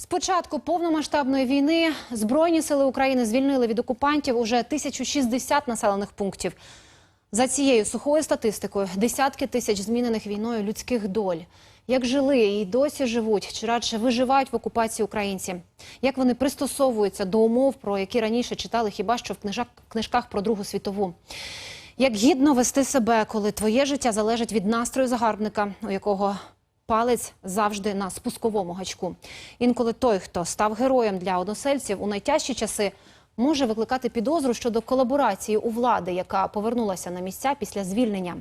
З початку повномасштабної війни Збройні сили України звільнили від окупантів уже 1060 населених пунктів. За цією сухою статистикою десятки тисяч змінених війною людських доль. Як жили і досі живуть, чи радше виживають в окупації українці? Як вони пристосовуються до умов, про які раніше читали хіба що в книжах, книжках про Другу світову? Як гідно вести себе, коли твоє життя залежить від настрою загарбника, у якого палець завжди на спусковому гачку. Інколи той, хто став героєм для односельців у найтяжчі часи, може викликати підозру щодо колаборації у влади, яка повернулася на місця після звільнення.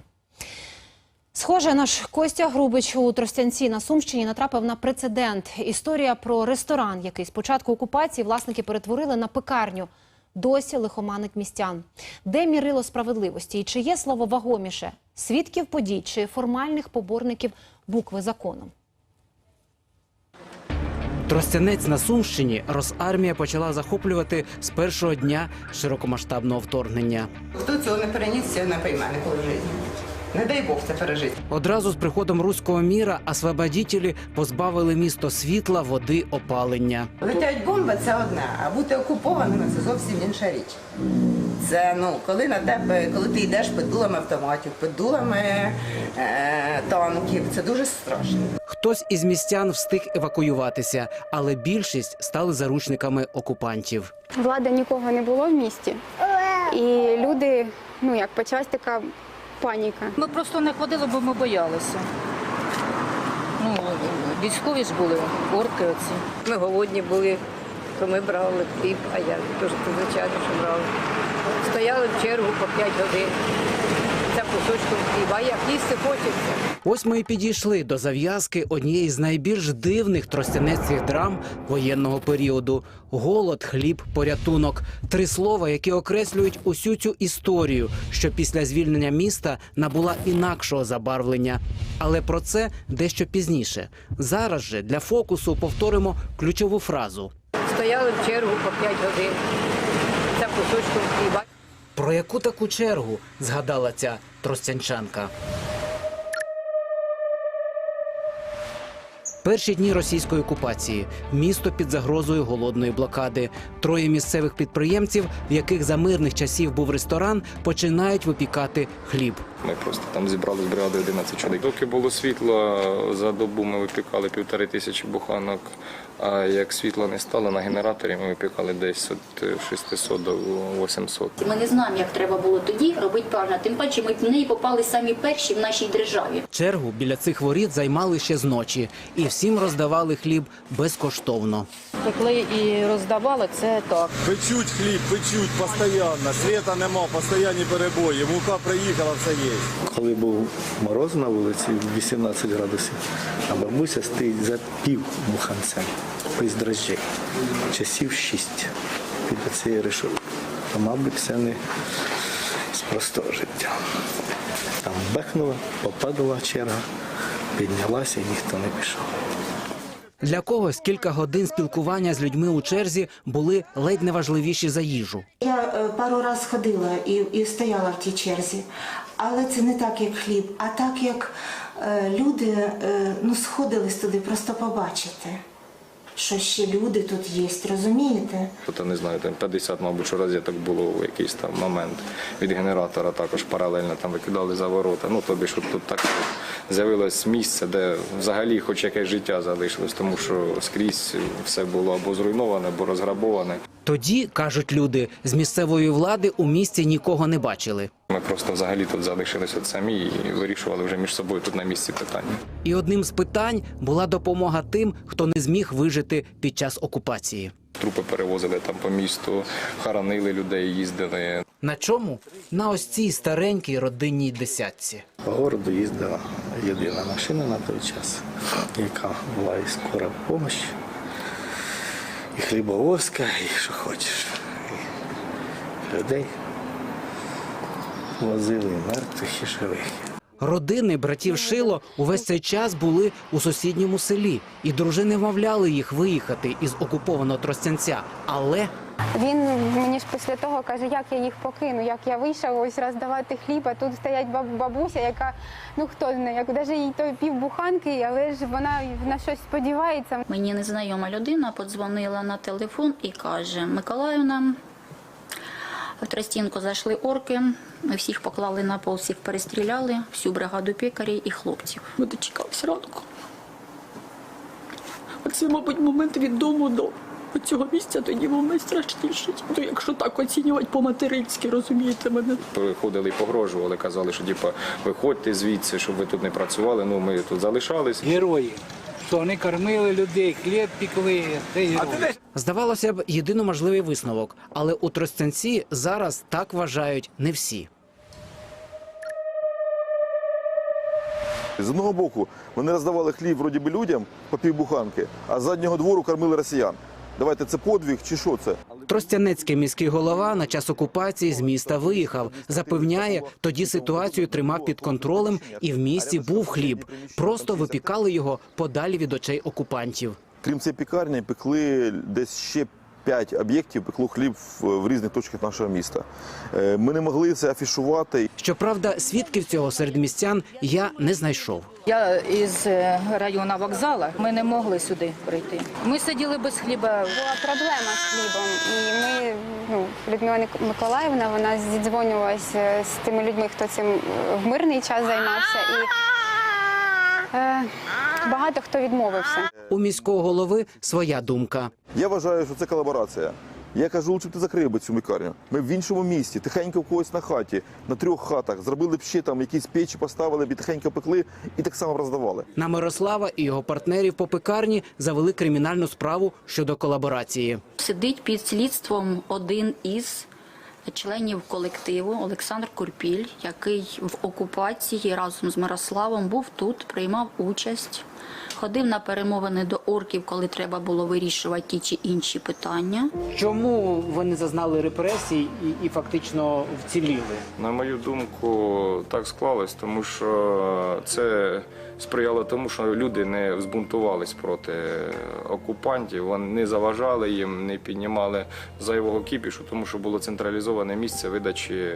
Схоже, наш Костя Грубич у Тростянці на Сумщині натрапив на прецедент. Історія про ресторан, який з початку окупації власники перетворили на пекарню. Досі лихоманить містян. Де мірило справедливості і чи є слово вагоміше свідків подій чи формальних поборників букви закону? Тростянець на Сумщині Росармія почала захоплювати з першого дня широкомасштабного вторгнення. Хто цього не переніс, це не пойме ніколи в житті. Не дай Бог це пережити. Одразу з приходом руського міра освободітелі позбавили місто світла, води, опалення. Летять бомби це одне, а бути окупованими це зовсім інша річ. Це ну, коли на тебе, коли ти йдеш під дулами автоматів, під дулами е, танків, це дуже страшно. Хтось із містян встиг евакуюватися, але більшість стали заручниками окупантів. Влади нікого не було в місті, і люди, ну як почалась така паніка. Ми просто не ходили, бо ми боялися. Ну, військові ж були, орки оці. Ми голодні були, то ми брали хліб, а я теж звичайно, що брали. Стояли в чергу по 5 годин за кусочком хліба, їсти хочеться. Ось ми і підійшли до зав'язки однієї з найбільш дивних тростянецьких драм воєнного періоду: голод, хліб, порятунок. Три слова, які окреслюють усю цю історію, що після звільнення міста набула інакшого забарвлення. Але про це дещо пізніше. Зараз же для фокусу повторимо ключову фразу. Стояли в чергу по 5 годин за кусочком хліба. Про яку таку чергу згадала ця тростянчанка? Перші дні російської окупації місто під загрозою голодної блокади. Троє місцевих підприємців, в яких за мирних часів був ресторан, починають випікати хліб. Ми просто там зібрали з бригади 11 чоловік. Доки було світло, за добу ми випікали півтори тисячі буханок. А як світла не стало на генераторі, ми випікали десь від 600 до 800. Ми не знаємо, як треба було тоді робити правильно. Тим паче ми в неї попали самі перші в нашій державі. Чергу біля цих воріт займали ще з ночі, і всім роздавали хліб безкоштовно. Пекли і роздавали, це так. Печуть хліб, печуть постійно, світа нема, постійні перебої, мука приїхала, все є. Коли був мороз на вулиці 18 градусів, а бабуся стоїть за пів буханця без дрожжей, часів 6 під цією решеткою. То, мабуть, це не з простого життя. Там бехнула, попадала черга, піднялася і ніхто не пішов. Для когось кілька годин спілкування з людьми у черзі були ледь не важливіші за їжу. Я е, пару раз ходила і, і стояла в тій черзі, але це не так, як хліб, а так, як е, люди е, ну, сходились туди просто побачити, що ще люди тут є, розумієте? Тобто, не знаю, там 50, мабуть, що так було в якийсь там момент від генератора, також паралельно там викидали за ворота. Ну, тобі, що тут так з'явилось місце, де взагалі хоч якесь життя залишилось, тому що скрізь все було або зруйноване, або розграбоване. Тоді, кажуть люди, з місцевої влади у місті нікого не бачили. Ми просто взагалі тут залишилися самі і вирішували вже між собою тут на місці питання. І одним з питань була допомога тим, хто не зміг вижити під час окупації. Трупи перевозили там по місту, хоронили людей, їздили. На чому? На ось цій старенькій родинній десятці. По городу їздила єдина машина на той час, яка була і скора допомога, і хлібовозка, і що хочеш. І людей возили мертвих, і живих. Родини братів Шило увесь цей час були у сусідньому селі, і дружини вмовляли їх виїхати із окупованого Тростянця. Але Він мені ж після того каже, як я їх покину, як я вийшов ось роздавати хліб, а тут стоять баб- бабуся, яка ну хто знає, як навіть їй то півбуханки, але ж вона на щось сподівається. Мені незнайома людина подзвонила на телефон і каже: Миколаївна, в Тростінку зайшли орки, ми всіх поклали на пол, всіх перестріляли, всю бригаду пекарів і хлопців. Ми дочекалися ранку. Оце, мабуть, момент від дому до цього місця тоді був найстрашніший. Ну, якщо так оцінювати по-материнськи, розумієте мене. Приходили і погрожували, казали, що типа виходьте звідси, щоб ви тут не працювали. Ну ми тут залишались. Герої. Що вони кормили людей, хліб пікли. Здавалося б, єдино можливий висновок, але у Тростянці зараз так вважають не всі. З одного боку, вони роздавали хліб вроді би людям по півбуханки, а з заднього двору кормили росіян. Давайте це подвиг чи що це? Тростянецький міський голова на час окупації з міста виїхав. Запевняє, тоді ситуацію тримав під контролем, і в місті був хліб. Просто випікали його подалі від очей окупантів. Крім цієї пікарні, пекли десь ще п'ять об'єктів, пекло хліб в, різних точках нашого міста. Е, Ми не могли це афішувати. Щоправда, свідків цього серед містян я не знайшов. Я із е, району вокзала, ми не могли сюди прийти. Ми сиділи без хліба. Була проблема з хлібом, і ми, ну, Людмила Миколаївна, вона зідзвонювалася з тими людьми, хто цим е, в мирний час займався, і багато хто відмовився. У міського голови своя думка. Я вважаю, що це колаборація. Я кажу, лучше б ти закрив би цю мікарню. Ми в іншому місті, тихенько в когось на хаті, на трьох хатах, зробили б ще там якісь печі, поставили б і тихенько пекли і так само б роздавали. На Мирослава і його партнерів по пекарні завели кримінальну справу щодо колаборації. Сидить під слідством один із членів колективу Олександр Курпіль, який в окупації разом з Мирославом був тут, приймав участь, ходив на перемовини до орків, коли треба було вирішувати ті чи інші питання. Чому вони зазнали репресій і, і фактично вціліли? На мою думку, так склалось, тому що це сприяло тому, що люди не збунтувались проти окупантів, вони не заважали їм, не піднімали зайвого кіпішу, тому що було централізоване місце видачі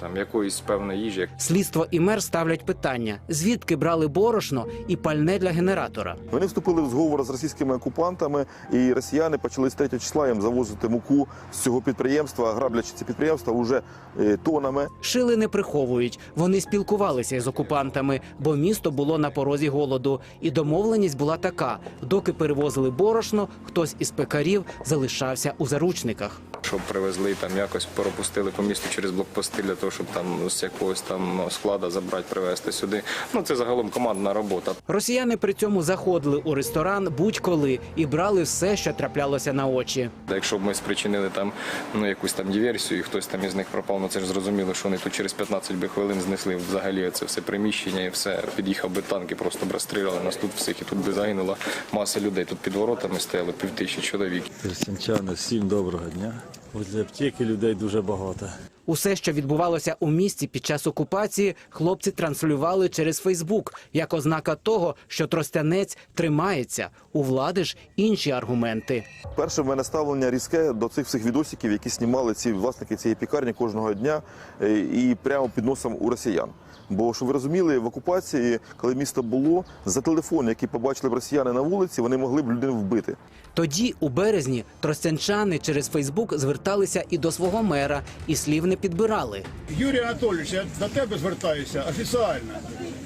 там якоїсь певної їжі. Слідство і мер ставлять питання: звідки брали борошно і пальне для генератора? Вони вступили в зговор з російськими окупантами, і росіяни почали з 3 числа їм завозити муку з цього підприємства, граблячи це підприємство вже е, тонами. Шили не приховують. Вони спілкувалися із окупантами, бо місто було на порозі голоду. І домовленість була така: доки перевозили борошно, хтось із пекарів залишався у заручниках. Щоб привезли там якось пропустили по місту через блокпости для того, щоб там з якогось там склада забрати, привезти сюди. Ну це загалом командна робота. Росіяни при цьому заходили у ресторан будь-коли і брали все, що траплялося на очі. Якщо б ми спричинили там ну якусь там диверсію, і хтось там із них пропав, ну це ж зрозуміло, що вони тут через 15 би хвилин знесли взагалі це все приміщення і все. Під'їхав би танк і просто б розстріляли нас тут всіх, і тут би загинула маса людей. Тут під воротами стояло півтисячі чоловік. Терсянчани, всім доброго дня. Возле аптеки людей дуже багато. Усе, що відбувалося у місті під час окупації, хлопці транслювали через Фейсбук як ознака того, що Тростянець тримається. У влади ж інші аргументи. Перше в мене ставлення різке до цих всіх відосиків, які знімали ці власники цієї пікарні кожного дня е, і прямо під носом у росіян. Бо щоб ви розуміли, в окупації, коли місто було, за телефон, який побачили б росіяни на вулиці, вони могли б людину вбити. Тоді, у березні, тростянчани через Фейсбук зверталися і до свого мера, і слів не підбирали. Юрій Анатолійович, я до тебе звертаюся офіційно.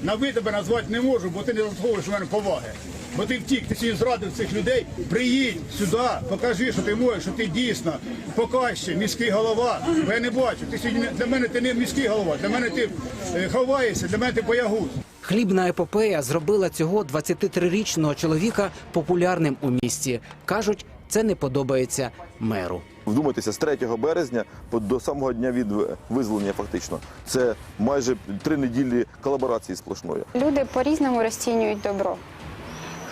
На ви тебе назвати не можу, бо ти не заслуговуєш у мене поваги. Бо ти втік, ти сьогодні зрадив цих людей. Приїдь сюди, покажи, що ти можеш, що ти дійсно показче, міський голова. Бо я не бачу. Ти сьогодні для мене ти не міський голова, для мене ти е, ховаєшся, для мене ти боягуз. Хлібна епопея зробила цього 23-річного чоловіка популярним у місті. Кажуть, це не подобається меру. Вдумайтеся, з 3 березня до самого дня від визволення, фактично, це майже три неділі колаборації сплошної. Люди по-різному розцінюють добро.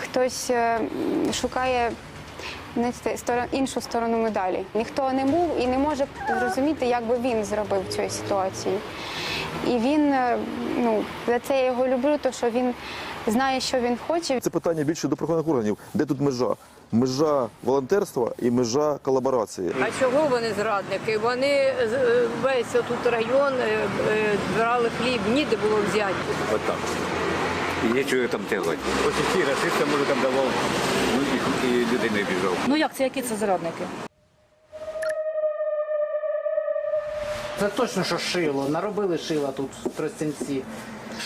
Хтось е, шукає іншу сторону медалі. Ніхто не був і не може зрозуміти, як би він зробив цю цій ситуації. І він, е, ну, за це я його люблю, то що він знає, що він хоче. Це питання більше до правоохоронних органів. Де тут межа? Межа волонтерства і межа колаборації. А чого вони зрадники? Вони е, весь отут район е, е, збирали хліб, ніде було взяти. От так. І нічого там делать. Ось ці расисти, може, там давав, ну і, і людей не біжав. Ну як це, які це зрадники? Це точно, що шило. Наробили шила тут в Тростянці.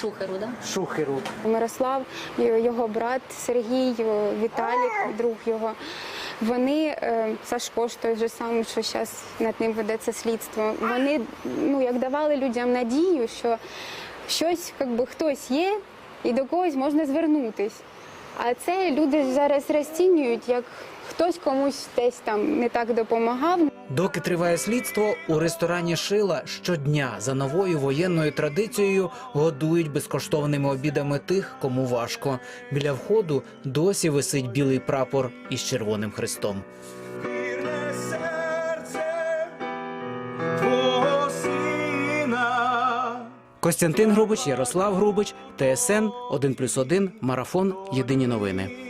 Шухеру, да? Шухеру. Мирослав, його брат Сергій, Віталік, друг його. Вони, е, Сашко ж той же самий, що зараз над ним ведеться слідство. Вони ну, як давали людям надію, що щось, якби хтось є і до когось можна звернутись. А це люди зараз розцінюють, як хтось комусь десь там не так допомагав. Доки триває слідство, у ресторані Шила щодня за новою воєнною традицією годують безкоштовними обідами тих, кому важко. Біля входу досі висить білий прапор із червоним хрестом. Костянтин Грубич, Ярослав Грубич, ТСН 1+,1, Марафон. Єдині новини.